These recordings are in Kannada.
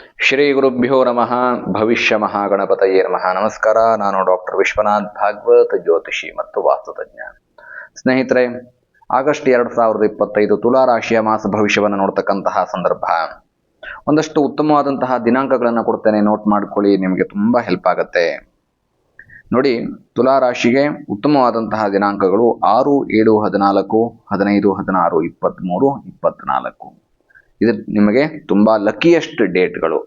ಶ್ರೀ ಗುರುಭ್ಯೋ ನಮಃ. ಭವಿಷ್ಯ ಮಹಾಗಣಪತಯೇ ನಮಃ. ನಮಸ್ಕಾರ. ನಾನು ಡಾಕ್ಟರ್ ವಿಶ್ವನಾಥ್ ಭಾಗವತ್ ಜ್ಯೋತಿಷಿ ಮತ್ತು ವಾಸ್ತುತಜ್ಞ ಸ್ನೇಹಿತರೆ, ಆಗಸ್ಟ್ ಎರಡು ಸಾವಿರದ ಇಪ್ಪತ್ತೈದು ತುಲಾ ರಾಶಿಯ ಮಾಸ ಭವಿಷ್ಯವನ್ನು ನೋಡ್ತಕ್ಕಂತಹ ಸಂದರ್ಭ. ಒಂದಷ್ಟು ಉತ್ತಮವಾದಂತಹ ದಿನಾಂಕಗಳನ್ನು ಕೊಡ್ತೇನೆ. ನೋಟ್ ಮಾಡ್ಕೊಳ್ಳಿ. ನಿಮಗೆ ತುಂಬ ಹೆಲ್ಪ್ ಆಗುತ್ತೆ. ನೋಡಿ, ತುಲಾ ರಾಶಿಗೆ ಉತ್ತಮವಾದಂತಹ ದಿನಾಂಕಗಳು ಆರು, ಏಳು, ಹದಿನಾಲ್ಕು, ಹದಿನೈದು, ಹದಿನಾರು ಇಪ್ಪತ್ತ್ಮೂರು ಇಪ್ಪತ್ತ್ನಾಲ್ಕು ಇದು ನಿಮಗೆ ತುಂಬ ಲಕ್ಕಿಯೆಸ್ಟ್ ಡೇಟ್ಗಳು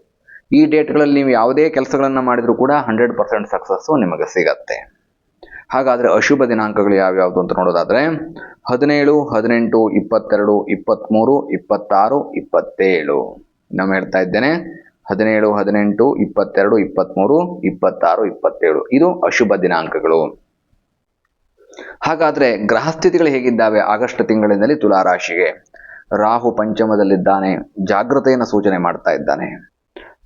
ಈ ಡೇಟ್ಗಳಲ್ಲಿ ನೀವು ಯಾವುದೇ ಕೆಲಸಗಳನ್ನು ಮಾಡಿದರೂ ಕೂಡ ಹಂಡ್ರೆಡ್ ಪರ್ಸೆಂಟ್ ಸಕ್ಸಸ್ಸು ನಿಮಗೆ ಸಿಗತ್ತೆ. ಹಾಗಾದರೆ ಅಶುಭ ದಿನಾಂಕಗಳು ಯಾವ್ಯಾವುದು ಅಂತ ನೋಡೋದಾದರೆ, ಹದಿನೇಳು, ಹದಿನೆಂಟು, ಇಪ್ಪತ್ತೆರಡು ಇಪ್ಪತ್ತ್ಮೂರು ಇಪ್ಪತ್ತಾರು, ಇಪ್ಪತ್ತೇಳು. ನಾನು ಹೇಳ್ತಾ ಇದ್ದೇನೆ, ಹದಿನೇಳು, ಹದಿನೆಂಟು, ಇಪ್ಪತ್ತೆರಡು ಇಪ್ಪತ್ತ್ಮೂರು ಇಪ್ಪತ್ತಾರು, ಇಪ್ಪತ್ತೇಳು. ಇದು ಅಶುಭ ದಿನಾಂಕಗಳು. ಹಾಗಾದರೆ ಗ್ರಹಸ್ಥಿತಿಗಳು ಹೇಗಿದ್ದಾವೆ ಆಗಸ್ಟ್ ತಿಂಗಳಿನಲ್ಲಿ ತುಲಾ ರಾಶಿಗೆ ರಾಹು ಪಂಚಮದಲ್ಲಿದ್ದಾನೆ ಜಾಗೃತೆಯನ್ನು ಸೂಚನೆ ಮಾಡ್ತಾ ಇದ್ದಾನೆ.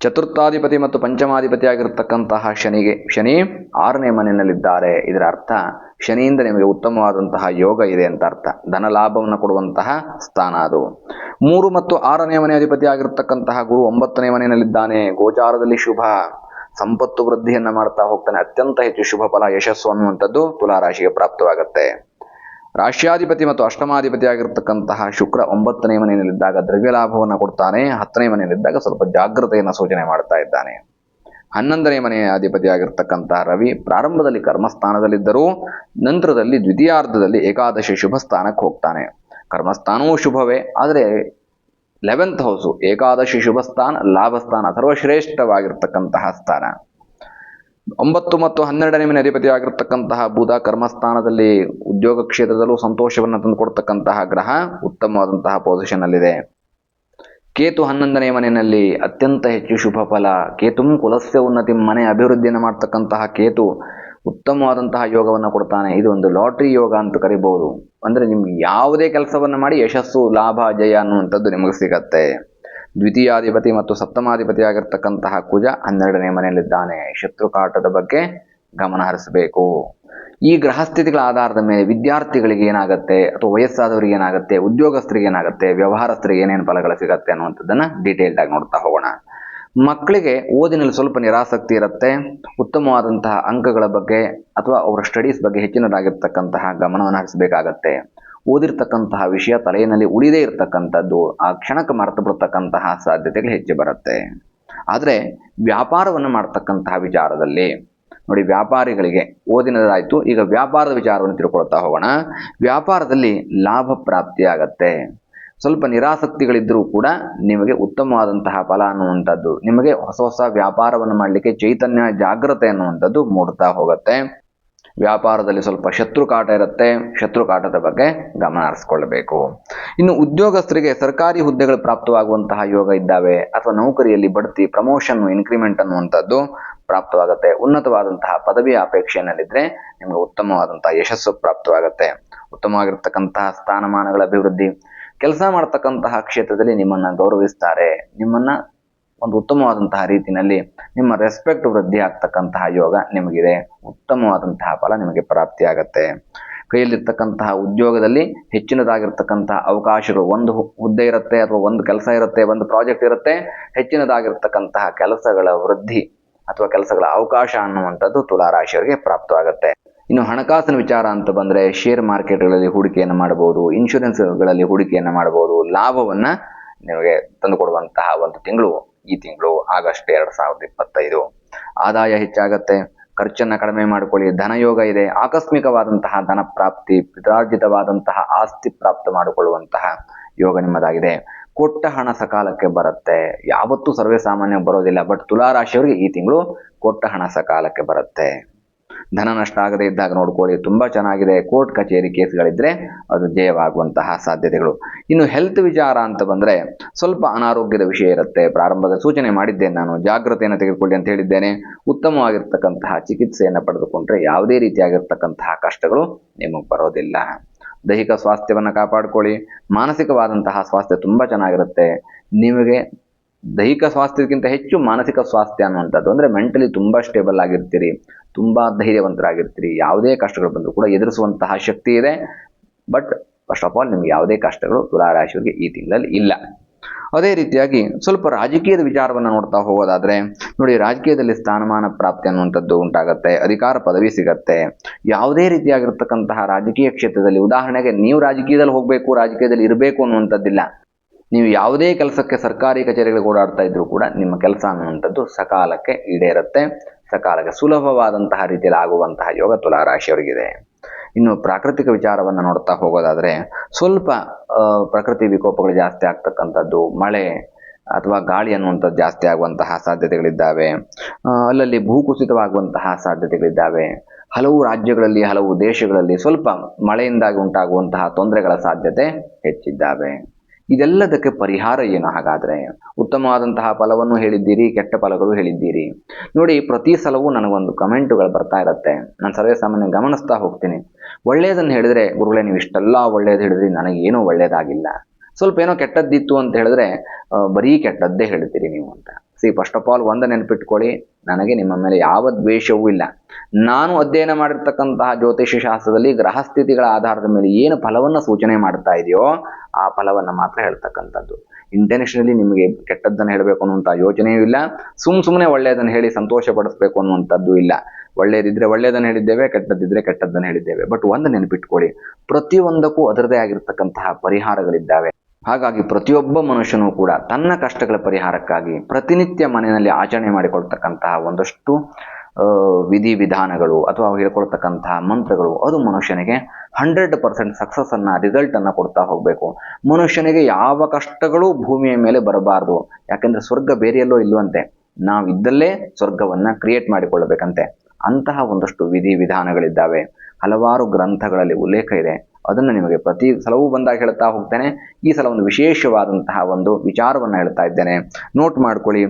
ಚತುರ್ಥಾಧಿಪತಿ ಮತ್ತು ಪಂಚಮಾಧಿಪತಿ ಆಗಿರತಕ್ಕಂತಹ ಶನಿಗೆ, ಶನಿ ಆರನೇ ಮನೆಯಲ್ಲಿದ್ದಾರೆ. ಇದರ ಅರ್ಥ, ಶನಿಯಿಂದ ನಿಮಗೆ ಉತ್ತಮವಾದಂತಹ ಯೋಗ ಇದೆ ಅಂತ ಅರ್ಥ. ಧನ ಲಾಭವನ್ನು ಕೊಡುವಂತಹ ಸ್ಥಾನ ಅದು. ಮೂರು ಮತ್ತು ಆರನೇ ಮನೆ ಅಧಿಪತಿ ಆಗಿರತಕ್ಕಂತಹ ಗುರು ಒಂಬತ್ತನೇ ಮನೆಯಲ್ಲಿದ್ದಾನೆ. ಗೋಚಾರದಲ್ಲಿ ಶುಭ. ಸಂಪತ್ತು ವೃದ್ಧಿಯನ್ನು ಮಾಡ್ತಾ ಹೋಗ್ತಾನೆ. ಅತ್ಯಂತ ಹೆಚ್ಚು ಶುಭ ಫಲ ಯಶಸ್ಸು ಅನ್ನುವಂಥದ್ದು ತುಲಾರಾಶಿಗೆ ಪ್ರಾಪ್ತವಾಗುತ್ತೆ. ರಾಷ್ಟ್ರಾಧಿಪತಿ ಮತ್ತು ಅಷ್ಟಮಾಧಿಪತಿ ಆಗಿರತಕ್ಕಂತಹ ಶುಕ್ರ ಒಂಬತ್ತನೇ ಮನೆಯಲ್ಲಿದ್ದಾಗ ದ್ರವ್ಯ ಲಾಭವನ್ನು ಕೊಡ್ತಾನೆ. ಹತ್ತನೇ ಮನೆಯಲ್ಲಿದ್ದಾಗ ಸ್ವಲ್ಪ ಜಾಗ್ರತೆಯನ್ನು ಸೂಚನೆ ಮಾಡ್ತಾ ಇದ್ದಾನೆ. ಹನ್ನೊಂದನೇ ಮನೆಯ ಅಧಿಪತಿ ರವಿ ಪ್ರಾರಂಭದಲ್ಲಿ ಕರ್ಮಸ್ಥಾನದಲ್ಲಿದ್ದರೂ. ನಂತರದಲ್ಲಿ ದ್ವಿತೀಯಾರ್ಧದಲ್ಲಿ ಏಕಾದಶಿ ಶುಭ ಸ್ಥಾನಕ್ಕೆ ಹೋಗ್ತಾನೆ. ಕರ್ಮಸ್ಥಾನವೂ ಶುಭವೇ, ಆದರೆ ಲೆವೆಂತ್ ಹೌಸು ಏಕಾದಶಿ ಶುಭ ಸ್ಥಾನ ಲಾಭ ಸ್ಥಾನ ಸರ್ವಶ್ರೇಷ್ಠವಾಗಿರ್ತಕ್ಕಂತಹ ಸ್ಥಾನ. ಒಂಬತ್ತು ಮತ್ತು ಹನ್ನೆರಡನೇ ಮನೆ ಅಧಿಪತಿ ಆಗಿರ್ತಕ್ಕಂತಹ ಬುಧ ಕರ್ಮಸ್ಥಾನದಲ್ಲಿ ಉದ್ಯೋಗ ಕ್ಷೇತ್ರದಲ್ಲೂ ಸಂತೋಷವನ್ನು ತಂದುಕೊಡ್ತಕ್ಕಂತಹ ಗ್ರಹ ಉತ್ತಮವಾದಂತಹ ಪೊಸಿಷನ್ ಅಲ್ಲಿದೆ ಕೇತು ಹನ್ನೊಂದನೇ ಮನೆಯಲ್ಲಿ ಅತ್ಯಂತ ಹೆಚ್ಚು ಶುಭ ಫಲ. ಕೇತುಂ ಕುಲಸ್ಯ ಉನ್ನತಿ ಮನೆ ಅಭಿವೃದ್ಧಿಯನ್ನು ಮಾಡ್ತಕ್ಕಂತಹ ಕೇತು ಉತ್ತಮವಾದಂತಹ ಯೋಗವನ್ನು ಕೊಡ್ತಾನೆ. ಇದು ಒಂದು ಲಾಟ್ರಿ ಯೋಗ ಅಂತ ಕರಿಬಹುದು ಅಂದರೆ ನಿಮ್ಗೆ ಯಾವುದೇ ಕೆಲಸವನ್ನು ಮಾಡಿ ಯಶಸ್ಸು, ಲಾಭ, ಜಯ ಅನ್ನುವಂಥದ್ದು ನಿಮಗೆ ಸಿಗತ್ತೆ. ದ್ವಿತೀಯಾಧಿಪತಿ ಮತ್ತು ಸಪ್ತಮಾಧಿಪತಿಯಾಗಿರ್ತಕ್ಕಂತಹ ಕುಜ ಹನ್ನೆರಡನೇ ಮನೆಯಲ್ಲಿದ್ದಾನೆ. ಶತ್ರುಕಾಟದ ಬಗ್ಗೆ ಗಮನ ಹರಿಸಬೇಕು. ಈ ಗ್ರಹಸ್ಥಿತಿಗಳ ಆಧಾರದ ಮೇಲೆ ವಿದ್ಯಾರ್ಥಿಗಳಿಗೆ ಏನಾಗುತ್ತೆ ಅಥವಾ ವಯಸ್ಸಾದವರಿಗೆ ಏನಾಗುತ್ತೆ, ಉದ್ಯೋಗಸ್ಥರಿಗೆ ಏನಾಗುತ್ತೆ, ವ್ಯವಹಾರಸ್ಥರಿಗೆ ಏನೇನು ಫಲಗಳು ಸಿಗತ್ತೆ ಅನ್ನುವಂಥದ್ದನ್ನು ಡೀಟೇಲ್ಡ್ ಆಗಿ ನೋಡ್ತಾ ಹೋಗೋಣ. ಮಕ್ಕಳಿಗೆ ಓದಿನಲ್ಲಿ ಸ್ವಲ್ಪ ನಿರಾಸಕ್ತಿ ಇರುತ್ತೆ. ಉತ್ತಮವಾದಂತಹ ಅಂಕಗಳ ಬಗ್ಗೆ ಅಥವಾ ಅವರ ಸ್ಟಡೀಸ್ ಬಗ್ಗೆ ಹೆಚ್ಚಿನದಾಗಿರ್ತಕ್ಕಂತಹ ಗಮನವನ್ನು ಹರಿಸಬೇಕಾಗತ್ತೆ. ಓದಿರ್ತಕ್ಕಂತಹ ವಿಷಯ ತಲೆಯಲ್ಲಿ ಉಳಿದೇ ಇರತಕ್ಕಂಥದ್ದು, ಆ ಕ್ಷಣಕ್ಕೆ ಮರೆತು ಬಿಡ್ತಕ್ಕಂತಹ ಸಾಧ್ಯತೆಗಳು ಹೆಚ್ಚು ಬರುತ್ತೆ. ಆದರೆ ವ್ಯಾಪಾರವನ್ನು ಮಾಡ್ತಕ್ಕಂತಹ ವಿಚಾರದಲ್ಲಿ, ನೋಡಿ ವ್ಯಾಪಾರಿಗಳಿಗೆ ಓದಿನದಾಯಿತು, ಈಗ ವ್ಯಾಪಾರದ ವಿಚಾರವನ್ನು ತಿಳ್ಕೊಳ್ತಾ ಹೋಗೋಣ. ವ್ಯಾಪಾರದಲ್ಲಿ ಲಾಭ ಪ್ರಾಪ್ತಿಯಾಗತ್ತೆ ಸ್ವಲ್ಪ ನಿರಾಸಕ್ತಿಗಳಿದ್ದರೂ ಕೂಡ ನಿಮಗೆ ಉತ್ತಮವಾದಂತಹ ಫಲ ಅನ್ನುವಂಥದ್ದು, ನಿಮಗೆ ಹೊಸ ಹೊಸ ವ್ಯಾಪಾರವನ್ನು ಮಾಡಲಿಕ್ಕೆ ಚೈತನ್ಯ, ಜಾಗ್ರತೆ ಅನ್ನುವಂಥದ್ದು ಮೂಡ್ತಾ ಹೋಗುತ್ತೆ. ವ್ಯಾಪಾರದಲ್ಲಿ ಸ್ವಲ್ಪ ಶತ್ರುಕಾಟ ಇರುತ್ತೆ ಶತ್ರುಕಾಟದ ಬಗ್ಗೆ ಗಮನ ಹರಿಸ್ಕೊಳ್ಬೇಕು. ಇನ್ನು ಉದ್ಯೋಗಸ್ಥರಿಗೆ ಸರ್ಕಾರಿ ಹುದ್ದೆಗಳು ಪ್ರಾಪ್ತವಾಗುವಂತಹ ಯೋಗ ಇದ್ದಾವೆ, ಅಥವಾ ನೌಕರಿಯಲ್ಲಿ ಬಡ್ತಿ ಪ್ರಮೋಷನ್ ಇನ್ಕ್ರಿಮೆಂಟ್ ಅನ್ನುವಂಥದ್ದು ಪ್ರಾಪ್ತವಾಗುತ್ತೆ. ಉನ್ನತವಾದಂತಹ ಪದವಿ ಅಪೇಕ್ಷೆಯಲ್ಲಿದ್ದರೆ ನಿಮಗೆ ಉತ್ತಮವಾದಂತಹ ಯಶಸ್ಸು ಪ್ರಾಪ್ತವಾಗುತ್ತೆ. ಉತ್ತಮವಾಗಿರ್ತಕ್ಕಂತಹ ಸ್ಥಾನಮಾನಗಳ ಅಭಿವೃದ್ಧಿ. ಕೆಲಸ ಮಾಡತಕ್ಕಂತಹ ಕ್ಷೇತ್ರದಲ್ಲಿ ನಿಮ್ಮನ್ನು ಗೌರವಿಸ್ತಾರೆ. ನಿಮ್ಮನ್ನು ಒಂದು ಉತ್ತಮವಾದಂತಹ ರೀತಿಯಲ್ಲಿ ನಿಮ್ಮ ರೆಸ್ಪೆಕ್ಟ್ ವೃದ್ಧಿ ಆಗ್ತಕ್ಕಂತಹ ಯೋಗ ನಿಮಗಿದೆ. ಉತ್ತಮವಾದಂತಹ ಫಲ ನಿಮಗೆ ಪ್ರಾಪ್ತಿಯಾಗತ್ತೆ. ಕೈಯಲ್ಲಿರ್ತಕ್ಕಂತಹ ಉದ್ಯೋಗದಲ್ಲಿ ಹೆಚ್ಚಿನದಾಗಿರ್ತಕ್ಕಂತಹ ಅವಕಾಶಗಳು ಒಂದು ಹುದ್ದೆ ಇರುತ್ತೆ ಅಥವಾ ಒಂದು ಕೆಲಸ ಇರುತ್ತೆ, ಒಂದು ಪ್ರಾಜೆಕ್ಟ್ ಇರುತ್ತೆ. ಹೆಚ್ಚಿನದಾಗಿರ್ತಕ್ಕಂತಹ ಕೆಲಸಗಳ ವೃದ್ಧಿ ಅಥವಾ ಕೆಲಸಗಳ ಅವಕಾಶ ಅನ್ನುವಂಥದ್ದು ತುಲಾರಾಶಿಯವರಿಗೆ ಪ್ರಾಪ್ತವಾಗುತ್ತೆ. ಇನ್ನು ಹಣಕಾಸಿನ ವಿಚಾರ ಅಂತ ಬಂದರೆ ಶೇರ್ ಮಾರ್ಕೆಟ್ಗಳಲ್ಲಿ ಹೂಡಿಕೆಯನ್ನು ಮಾಡಬಹುದು ಇನ್ಶೂರೆನ್ಸ್ಗಳಲ್ಲಿ ಹೂಡಿಕೆಯನ್ನು ಮಾಡಬಹುದು. ಲಾಭವನ್ನು ನಿಮಗೆ ತಂದುಕೊಡುವಂತಹ ಒಂದು ತಿಂಗಳು ಈ ತಿಂಗಳು ಆಗಸ್ಟ್ ಎರಡು ಸಾವಿರದ ಇಪ್ಪತ್ತೈದು. ಆದಾಯ ಹೆಚ್ಚಾಗತ್ತೆ, ಖರ್ಚನ್ನ ಕಡಿಮೆ ಮಾಡಿಕೊಳ್ಳಿ, ಧನಯೋಗ ಇದೆ, ಆಕಸ್ಮಿಕವಾದಂತಹ ಧನ ಪ್ರಾಪ್ತಿ, ಪಿತ್ರಾರ್ಜಿತವಾದಂತಹ ಆಸ್ತಿ ಪ್ರಾಪ್ತ ಮಾಡಿಕೊಳ್ಳುವಂತಹ ಯೋಗ ನಿಮ್ಮದಾಗಿದೆ. ಕೊಟ್ಟ ಹಣ ಸಕಾಲಕ್ಕೆ ಬರುತ್ತೆ. ಯಾವತ್ತೂ ಸರ್ವೇ ಸಾಮಾನ್ಯ ಬರೋದಿಲ್ಲ, ಬಟ್ ತುಲಾ ರಾಶಿಯವರಿಗೆ ಈ ತಿಂಗಳು ಕೊಟ್ಟ ಹಣ ಸಕಾಲಕ್ಕೆ ಬರುತ್ತೆ. ಧನ ನಷ್ಟ ಆಗದೇ ಇದ್ದಾಗ ನೋಡ್ಕೊಳ್ಳಿ, ತುಂಬ ಚೆನ್ನಾಗಿದೆ. ಕೋರ್ಟ್ ಕಚೇರಿ ಕೇಸ್ಗಳಿದ್ದರೆ ಅದು ಜಯವಾಗುವಂತಹ ಸಾಧ್ಯತೆಗಳು. ಇನ್ನು ಹೆಲ್ತ್ ವಿಚಾರ ಅಂತ ಬಂದರೆ ಸ್ವಲ್ಪ ಅನಾರೋಗ್ಯದ ವಿಷಯ ಇರುತ್ತೆ. ಪ್ರಾರಂಭದ ಸೂಚನೆ ಮಾಡಿದ್ದೇನೆ ನಾನು. ಜಾಗ್ರತೆಯನ್ನು ತೆಗೆದುಕೊಳ್ಳಿ ಅಂತ ಹೇಳಿದ್ದೇನೆ. ಉತ್ತಮವಾಗಿರ್ತಕ್ಕಂತಹ ಚಿಕಿತ್ಸೆಯನ್ನು ಪಡೆದುಕೊಂಡ್ರೆ ಯಾವುದೇ ರೀತಿಯಾಗಿರ್ತಕ್ಕಂತಹ ಕಷ್ಟಗಳು ನಿಮಗೆ ಬರೋದಿಲ್ಲ. ದೈಹಿಕ ಸ್ವಾಸ್ಥ್ಯವನ್ನು ಕಾಪಾಡಿಕೊಳ್ಳಿ. ಮಾನಸಿಕವಾದಂತಹ ಸ್ವಾಸ್ಥ್ಯ ತುಂಬ ಚೆನ್ನಾಗಿರುತ್ತೆ. ನಿಮಗೆ ದೈಹಿಕ ಸ್ವಾಸ್ಥ್ಯಕ್ಕಿಂತ ಹೆಚ್ಚು ಮಾನಸಿಕ ಸ್ವಾಸ್ಥ್ಯ ಅನ್ನುವಂಥದ್ದು ಅಂದರೆ ಮೆಂಟಲಿ ತುಂಬ ಸ್ಟೇಬಲ್ ಆಗಿರ್ತೀರಿ, ತುಂಬ ಧೈರ್ಯವಂತರಾಗಿರ್ತೀರಿ, ಯಾವುದೇ ಕಷ್ಟಗಳು ಬಂದರೂ ಕೂಡ ಎದುರಿಸುವಂತಹ ಶಕ್ತಿ ಇದೆ. ಬಟ್ ಫಸ್ಟ್ ಆಫ್ ಆಲ್ ನಿಮ್ಗೆ ಯಾವುದೇ ಕಷ್ಟಗಳು ತುಲಾರಾಶಿಯವರಿಗೆ ಈ ತಿಂಗಳಲ್ಲಿ ಇಲ್ಲ. ಅದೇ ರೀತಿಯಾಗಿ ಸ್ವಲ್ಪ ರಾಜಕೀಯದ ವಿಚಾರವನ್ನು ನೋಡ್ತಾ ಹೋಗೋದಾದರೆ, ನೋಡಿ ರಾಜಕೀಯದಲ್ಲಿ ಸ್ಥಾನಮಾನ ಪ್ರಾಪ್ತಿ ಅನ್ನುವಂಥದ್ದು ಉಂಟಾಗುತ್ತೆ, ಅಧಿಕಾರ ಪದವಿ ಸಿಗತ್ತೆ. ಯಾವುದೇ ರೀತಿಯಾಗಿರ್ತಕ್ಕಂತಹ ರಾಜಕೀಯ ಕ್ಷೇತ್ರದಲ್ಲಿ ಉದಾಹರಣೆಗೆ ನೀವು ರಾಜಕೀಯದಲ್ಲಿ ಹೋಗಬೇಕು, ರಾಜಕೀಯದಲ್ಲಿ ಇರಬೇಕು ಅನ್ನುವಂಥದ್ದಿಲ್ಲ. ನೀವು ಯಾವುದೇ ಕೆಲಸಕ್ಕೆ ಸರ್ಕಾರಿ ಕಚೇರಿಗಳಿಗೆ ಓಡಾಡ್ತಾ ಇದ್ರೂ ಕೂಡ ನಿಮ್ಮ ಕೆಲಸ ಅನ್ನುವಂಥದ್ದು ಸಕಾಲಕ್ಕೆ ಈಡೇರುತ್ತೆ. ಸಕಾಲಕ್ಕೆ ಸುಲಭವಾದಂತಹ ರೀತಿಯಲ್ಲಿ ಆಗುವಂತಹ ಯೋಗ ತುಲಾರಾಶಿಯವರಿಗಿದೆ. ಇನ್ನು ಪ್ರಾಕೃತಿಕ ವಿಚಾರವನ್ನು ನೋಡ್ತಾ ಹೋಗೋದಾದರೆ ಸ್ವಲ್ಪ ಪ್ರಕೃತಿ ವಿಕೋಪಗಳು ಜಾಸ್ತಿ ಆಗ್ತಕ್ಕಂಥದ್ದು, ಮಳೆ ಅಥವಾ ಗಾಳಿ ಅನ್ನುವಂಥದ್ದು ಜಾಸ್ತಿ ಆಗುವಂತಹ ಸಾಧ್ಯತೆಗಳಿದ್ದಾವೆ. ಅಲ್ಲಲ್ಲಿ ಭೂಕುಸಿತವಾಗುವಂತಹ ಸಾಧ್ಯತೆಗಳಿದ್ದಾವೆ. ಹಲವು ರಾಜ್ಯಗಳಲ್ಲಿ, ಹಲವು ದೇಶಗಳಲ್ಲಿ ಸ್ವಲ್ಪ ಮಳೆಯಿಂದಾಗಿ ಉಂಟಾಗುವಂತಹ ತೊಂದರೆಗಳ ಸಾಧ್ಯತೆ ಹೆಚ್ಚಿದ್ದಾವೆ. ಇದೆಲ್ಲದಕ್ಕೆ ಪರಿಹಾರ ಏನು? ಹಾಗಾದರೆ ಉತ್ತಮವಾದಂತಹ ಫಲವನ್ನು ಹೇಳಿದ್ದೀರಿ, ಕೆಟ್ಟ ಫಲಗಳು ಹೇಳಿದ್ದೀರಿ. ನೋಡಿ, ಪ್ರತಿ ಸಲವೂ ನನಗೊಂದು ಕಮೆಂಟುಗಳು ಬರ್ತಾ ಇರುತ್ತೆ. ನಾನು ಸರ್ವೇ ಸಾಮಾನ್ಯ ಗಮನಿಸ್ತಾ ಹೋಗ್ತೀನಿ. ಒಳ್ಳೆಯದನ್ನು ಹೇಳಿದ್ರೆ, ಗುರುಗಳೇ, ನೀವು ಇಷ್ಟೆಲ್ಲ ಒಳ್ಳೇದು ಹೇಳಿದ್ರಿ, ನನಗೇನೂ ಒಳ್ಳೇದಾಗಿಲ್ಲ. ಸ್ವಲ್ಪ ಏನೋ ಕೆಟ್ಟದ್ದಿತ್ತು ಅಂತ ಹೇಳಿದ್ರೆ ಬರೀ ಕೆಟ್ಟದ್ದೇ ಹೇಳ್ತೀರಿ ನೀವು ಅಂತ. ಸಿ ಫಸ್ಟ್ ಆಫ್ ಆಲ್ ಒಂದು ನೆನಪಿಟ್ಕೊಳ್ಳಿ. ನನಗೆ ನಿಮ್ಮ ಮೇಲೆ ಯಾವ ದ್ವೇಷವೂ ಇಲ್ಲ. ನಾನು ಅಧ್ಯಯನ ಮಾಡಿರ್ತಕ್ಕಂತಹ ಜ್ಯೋತಿಷ್ಯ ಶಾಸ್ತ್ರದಲ್ಲಿ ಗ್ರಹ ಸ್ಥಿತಿಗಳ ಆಧಾರದ ಮೇಲೆ ಏನು ಫಲವನ್ನು ಸೂಚನೆ ಮಾಡ್ತಾ ಇದೆಯೋ ಆ ಫಲವನ್ನು ಮಾತ್ರ ಹೇಳ್ತಕ್ಕಂಥದ್ದು. ಇಂಟೆನ್ಷನಲಿ ನಿಮಗೆ ಕೆಟ್ಟದ್ದನ್ನು ಹೇಳಬೇಕು ಅನ್ನುವಂಥ ಯೋಚನೆಯೂ ಇಲ್ಲ. ಸುಮ್ ಸುಮ್ಮನೆ ಒಳ್ಳೆಯದನ್ನು ಹೇಳಿ ಸಂತೋಷ ಪಡಿಸ್ಬೇಕು ಅನ್ನುವಂಥದ್ದು ಇಲ್ಲ. ಒಳ್ಳೆಯದಿದ್ರೆ ಒಳ್ಳೆಯದನ್ನು ಹೇಳಿದ್ದೇವೆ ಕೆಟ್ಟದ್ದಿದ್ದರೆ ಕೆಟ್ಟದ್ದನ್ನು ಹೇಳಿದ್ದೇವೆ. ಬಟ್ ಒಂದು ನೆನಪಿಟ್ಕೊಳ್ಳಿ. ಪ್ರತಿಯೊಂದಕ್ಕೂ ಅದರದೇ ಆಗಿರ್ತಕ್ಕಂತಹ ಪರಿಹಾರಗಳಿದ್ದಾವೆ. ಹಾಗಾಗಿ ಪ್ರತಿಯೊಬ್ಬ ಮನುಷ್ಯನೂ ಕೂಡ ತನ್ನ ಕಷ್ಟಗಳ ಪರಿಹಾರಕ್ಕಾಗಿ ಪ್ರತಿನಿತ್ಯ ಮನೆಯಲ್ಲಿ ಆಚರಣೆ ಮಾಡಿಕೊಳ್ತಕ್ಕಂತಹ ಒಂದಷ್ಟು ವಿಧಿ ವಿಧಾನಗಳು ಅಥವಾ ಹೇಳ್ಕೊಳ್ತಕ್ಕಂತಹ ಮಂತ್ರಗಳು ಅದು ಮನುಷ್ಯನಿಗೆ ಹಂಡ್ರೆಡ್ ಪರ್ಸೆಂಟ್ ಸಕ್ಸಸ್ ಅನ್ನ ರಿಸಲ್ಟ್ ಅನ್ನ ಕೊಡ್ತಾ ಹೋಗಬೇಕು. ಮನುಷ್ಯನಿಗೆ ಯಾವ ಕಷ್ಟಗಳು ಭೂಮಿಯ ಮೇಲೆ ಬರಬಾರದು. ಯಾಕಂದ್ರೆ ಸ್ವರ್ಗ ಬೇರೆಯಲ್ಲೋ ಇಲ್ಲವಂತೆ ನಾವು ಇದ್ದಲ್ಲೇ ಸ್ವರ್ಗವನ್ನ ಕ್ರಿಯೇಟ್ ಮಾಡಿಕೊಳ್ಳಬೇಕಂತೆ. ಅಂತಹ ಒಂದಷ್ಟು ವಿಧಿ ವಿಧಾನಗಳಿದ್ದಾವೆ ಹಲವಾರು ಗ್ರಂಥಗಳಲ್ಲಿ ಉಲ್ಲೇಖ ಇದೆ. ಅದನ್ನು ನಿಮಗೆ ಪ್ರತಿ ಸಲವೂ ಬಂದಾಗ ಹೇಳ್ತಾ ಹೋಗ್ತೇನೆ. ಈ ಸಲ ಒಂದು ವಿಶೇಷವಾದಂತಹ ಒಂದು ವಿಚಾರವನ್ನು ಹೇಳ್ತಾ ಇದ್ದೇನೆ. ನೋಟ್ ಮಾಡ್ಕೊಳ್ಳಿ.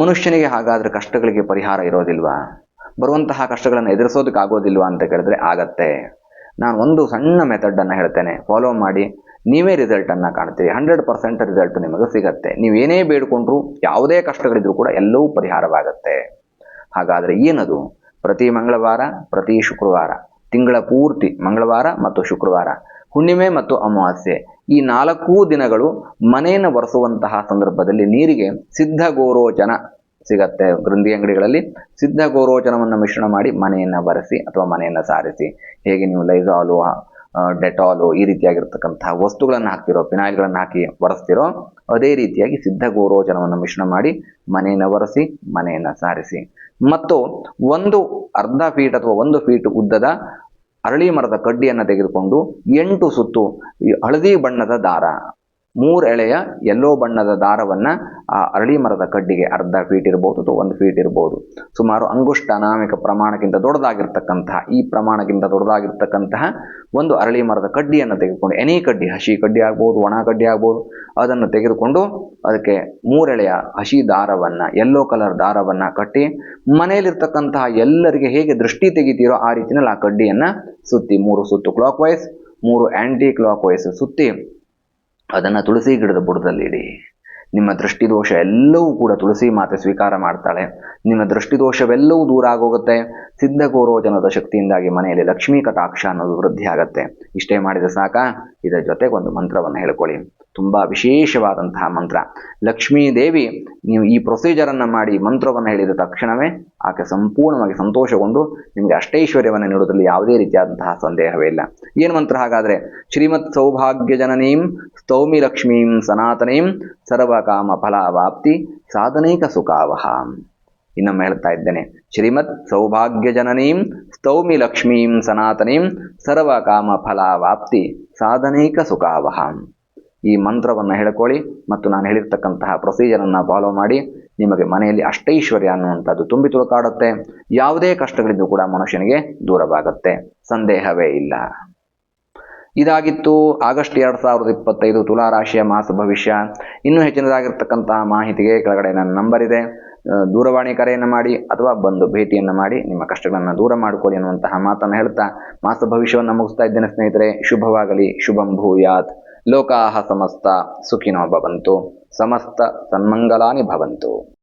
ಮನುಷ್ಯನಿಗೆ ಹಾಗಾದ್ರೆ ಕಷ್ಟಗಳಿಗೆ ಪರಿಹಾರ ಇರೋದಿಲ್ವಾ? ಬರುವಂತಹ ಕಷ್ಟಗಳನ್ನು ಎದುರಿಸೋದಕ್ಕೆ ಆಗೋದಿಲ್ವಾ ಅಂತ ಕೇಳಿದ್ರೆ ಆಗತ್ತೆ. ನಾನು ಒಂದು ಸಣ್ಣ ಮೆಥಡನ್ನು ಹೇಳ್ತೇನೆ. ಫಾಲೋ ಮಾಡಿ. ನೀವೇ ರಿಸಲ್ಟನ್ನು ಕಾಣ್ತೀರಿ. ಹಂಡ್ರೆಡ್ ಪರ್ಸೆಂಟ್ ರಿಸಲ್ಟ್ ನಿಮಗೆ ಸಿಗತ್ತೆ. ನೀವೇನೇ ಬೇಡ್ಕೊಂಡ್ರು ಯಾವುದೇ ಕಷ್ಟಗಳಿದ್ರೂ ಕೂಡ ಎಲ್ಲವೂ ಪರಿಹಾರವಾಗತ್ತೆ. ಹಾಗಾದರೆ ಏನದು? ಪ್ರತಿ ಮಂಗಳವಾರ, ಪ್ರತಿ ಶುಕ್ರವಾರ. ತಿಂಗಳ ಪೂರ್ತಿ ಮಂಗಳವಾರ ಮತ್ತು ಶುಕ್ರವಾರ. ಹುಣ್ಣಿಮೆ ಮತ್ತು ಅಮಾವಾಸ್ಯೆ. ಈ ನಾಲ್ಕೂ ದಿನಗಳು ಮನೆಯನ್ನು ಒರೆಸುವಂತಹ ಸಂದರ್ಭದಲ್ಲಿ ನೀರಿಗೆ ಸಿದ್ಧ ಗೋರೋಚನ ಸಿಗತ್ತೆ. ಗ್ರಂಥಿ ಅಂಗಡಿಗಳಲ್ಲಿ ಸಿದ್ಧ ಗೋರೋಚನವನ್ನು ಮಿಶ್ರಣ ಮಾಡಿ ಮನೆಯನ್ನು ಒರೆಸಿ ಅಥವಾ ಮನೆಯನ್ನು ಸಾರಿಸಿ. ಹೇಗೆ ನೀವು ಲೈಸಾಲು ಡೆಟಾಲು ಈ ರೀತಿಯಾಗಿರ್ತಕ್ಕಂತಹ ವಸ್ತುಗಳನ್ನು ಹಾಕ್ತಿರೋ, ಫಿನಾಯಿಲ್ಗಳನ್ನು ಹಾಕಿ ಒರೆಸ್ತಿರೋ, ಅದೇ ರೀತಿಯಾಗಿ ಸಿದ್ಧ ಗೋರೋಜನವನ್ನು ಮಿಶ್ರಣ ಮಾಡಿ ಮನೆಯನ್ನು ಒರೆಸಿ, ಮನೆಯನ್ನು ಸಾರಿಸಿ. ಮತ್ತು ಒಂದು ಅರ್ಧ ಫೀಟ್ ಅಥವಾ ಒಂದು ಫೀಟ್ ಉದ್ದದ ಅರಳಿ ಮರದ ಕಡ್ಡಿಯನ್ನು ತೆಗೆದುಕೊಂಡು ಎಂಟು ಸುತ್ತು ಹಳದಿ ಬಣ್ಣದ ದಾರ ಮೂರು ಎಳೆಯ ಎಲ್ಲೋ ಬಣ್ಣದ ದಾರವನ್ನ ಆ ಅರಳಿ ಮರದ ಕಡ್ಡಿಗೆ ಅರ್ಧ ಫೀಟ್ ಇರಬಹುದು ಅಥವಾ ಒಂದು ಫೀಟ್ ಇರಬಹುದು ಸುಮಾರು ಅಂಗುಷ್ಟ ಅನಾಮಿಕ ಪ್ರಮಾಣಕ್ಕಿಂತ ದೊಡ್ಡದಾಗಿರ್ತಕ್ಕಂತಹ, ಈ ಪ್ರಮಾಣಕ್ಕಿಂತ ದೊಡ್ಡದಾಗಿರ್ತಕ್ಕಂತಹ ಒಂದು ಅರಳಿ ಮರದ ಕಡ್ಡಿಯನ್ನು ತೆಗೆದುಕೊಂಡು, ಎನಿ ಕಡ್ಡಿ, ಹಸಿ ಕಡ್ಡಿ ಆಗ್ಬೋದು, ಒಣ ಕಡ್ಡಿ ಆಗ್ಬೋದು, ಅದನ್ನು ತೆಗೆದುಕೊಂಡು ಅದಕ್ಕೆ ಮೂರೆಳೆಯ ಹಸಿ ದಾರವನ್ನು ಎಲ್ಲೋ ಕಲರ್ ದಾರವನ್ನು ಕಟ್ಟಿ, ಮನೆಯಲ್ಲಿರ್ತಕ್ಕಂತಹ ಎಲ್ಲರಿಗೆ ಹೇಗೆ ದೃಷ್ಟಿ ತೆಗಿತೀರೋ ಆ ರೀತಿಯಲ್ಲಿ ಆ ಕಡ್ಡಿಯನ್ನ ಸುತ್ತಿ, ಮೂರು ಸುತ್ತು ಕ್ಲಾಕ್ ವೈಸ್ ಮೂರು ಆ್ಯಂಟಿ ಕ್ಲಾಕ್ ವೈಸ್ ಸುತ್ತಿ ಅದನ್ನು ತುಳಸಿ ಗಿಡದ ಬುಡದಲ್ಲಿ ಇಡಿ. ನಿಮ್ಮ ದೃಷ್ಟಿದೋಷ ಎಲ್ಲವೂ ಕೂಡ ತುಳಸಿ ಮಾತೆ ಸ್ವೀಕಾರ ಮಾಡ್ತಾಳೆ. ನಿಮ್ಮ ದೃಷ್ಟಿದೋಷವೆಲ್ಲವೂ ದೂರ ಆಗೋಗುತ್ತೆ. ಸಿದ್ಧ ಗೋರೋಚನದ ಶಕ್ತಿಯಿಂದಾಗಿ ಮನೆಯಲ್ಲಿ ಲಕ್ಷ್ಮೀ ಕಟಾಕ್ಷ ಅನ್ನೋದು ವೃದ್ಧಿ ಆಗತ್ತೆ. ಇಷ್ಟೇ ಮಾಡಿದ ಸಾಕ? ಇದರ ಜೊತೆಗೆ ಒಂದು ಮಂತ್ರವನ್ನು ಹೇಳ್ಕೊಳ್ಳಿ. ತುಂಬಾ ವಿಶೇಷವಾದಂತಹ ಮಂತ್ರ. ಲಕ್ಷ್ಮೀ ದೇವಿ, ನೀವು ಈ ಪ್ರೊಸೀಜರನ್ನು ಮಾಡಿ ಮಂತ್ರವನ್ನು ಹೇಳಿದ ತಕ್ಷಣವೇ ಆಕೆ ಸಂಪೂರ್ಣವಾಗಿ ಸಂತೋಷಗೊಂಡು ನಿಮಗೆ ಅಷ್ಟೈಶ್ವರ್ಯವನ್ನು ನೀಡುವುದರಲ್ಲಿ ಯಾವುದೇ ರೀತಿಯಾದಂತಹ ಸಂದೇಹವೇ ಇಲ್ಲ. ಏನು ಮಂತ್ರ ಹಾಗಾದ್ರೆ? ಶ್ರೀಮತ್ ಸೌಭಾಗ್ಯ ಜನನೀಂ ಸ್ತೌಮಿ ಲಕ್ಷ್ಮೀಂ ಸನಾತನೀಂ ಸರ್ವಕಾಮ ಫಲಾವಾಪ್ತಿ ಸಾಧನೈಕ ಸುಖಾವಹ. ಇನ್ನೊಮ್ಮೆ ಹೇಳ್ತಾ ಇದ್ದೇನೆ. ಶ್ರೀಮತ್ ಸೌಭಾಗ್ಯ ಜನನೀಂ ಸ್ತೌಮಿ ಲಕ್ಷ್ಮೀಂ ಸನಾತನೀಂ ಸರ್ವಕಾಮ ಫಲಾವಾಪ್ತಿ ಸಾಧನೈಕ ಸುಖಾವಹ. ಈ ಮಂತ್ರವನ್ನು ಹೇಳ್ಕೊಳ್ಳಿ ಮತ್ತು ನಾನು ಹೇಳಿರ್ತಕ್ಕಂತಹ ಪ್ರೊಸೀಜರನ್ನು ಫಾಲೋ ಮಾಡಿ ನಿಮಗೆ ಮನೆಯಲ್ಲಿ ಅಷ್ಟೈಶ್ವರ್ಯ ಅನ್ನುವಂಥದ್ದು ತುಂಬಿ ತುಳುಕಾಡುತ್ತೆ. ಯಾವುದೇ ಕಷ್ಟಗಳಿದ್ದು ಕೂಡ ಮನುಷ್ಯನಿಗೆ ದೂರವಾಗುತ್ತೆ. ಸಂದೇಹವೇ ಇಲ್ಲ. ಇದಾಗಿತ್ತು ಆಗಸ್ಟ್ ಎರಡು ಸಾವಿರದ ಇಪ್ಪತ್ತೈದು ತುಲಾ ರಾಶಿಯ ಮಾಸ ಭವಿಷ್ಯ. ಇನ್ನೂ ಹೆಚ್ಚಿನದಾಗಿರ್ತಕ್ಕಂತಹ ಮಾಹಿತಿಗೆ ಕೆಳಗಡೆ ನನ್ನ ನಂಬರ್ ಇದೆ. ದೂರವಾಣಿ ಕರೆಯನ್ನು ಮಾಡಿ ಅಥವಾ ಬಂದು ಭೇಟಿಯನ್ನು ಮಾಡಿ ನಿಮ್ಮ ಕಷ್ಟಗಳನ್ನು ದೂರ ಮಾಡಿಕೊಳ್ಳಿ ಅನ್ನುವಂತಹ ಮಾತನ್ನು ಹೇಳ್ತಾ ಮಾಸ ಭವಿಷ್ಯವನ್ನು ಮುಗಿಸ್ತಾ ಇದ್ದೇನೆ ಸ್ನೇಹಿತರೆ. ಶುಭವಾಗಲಿ. ಶುಭಂ ಭೂಯಾತ್ ಲೋಕಾಹ ಸಮಸ್ತ ಸುಖಿನೋ ಭವಂತು. ಸಮಸ್ತ ಸನ್ಮಂಗಲಾನಿ ಭವಂತು.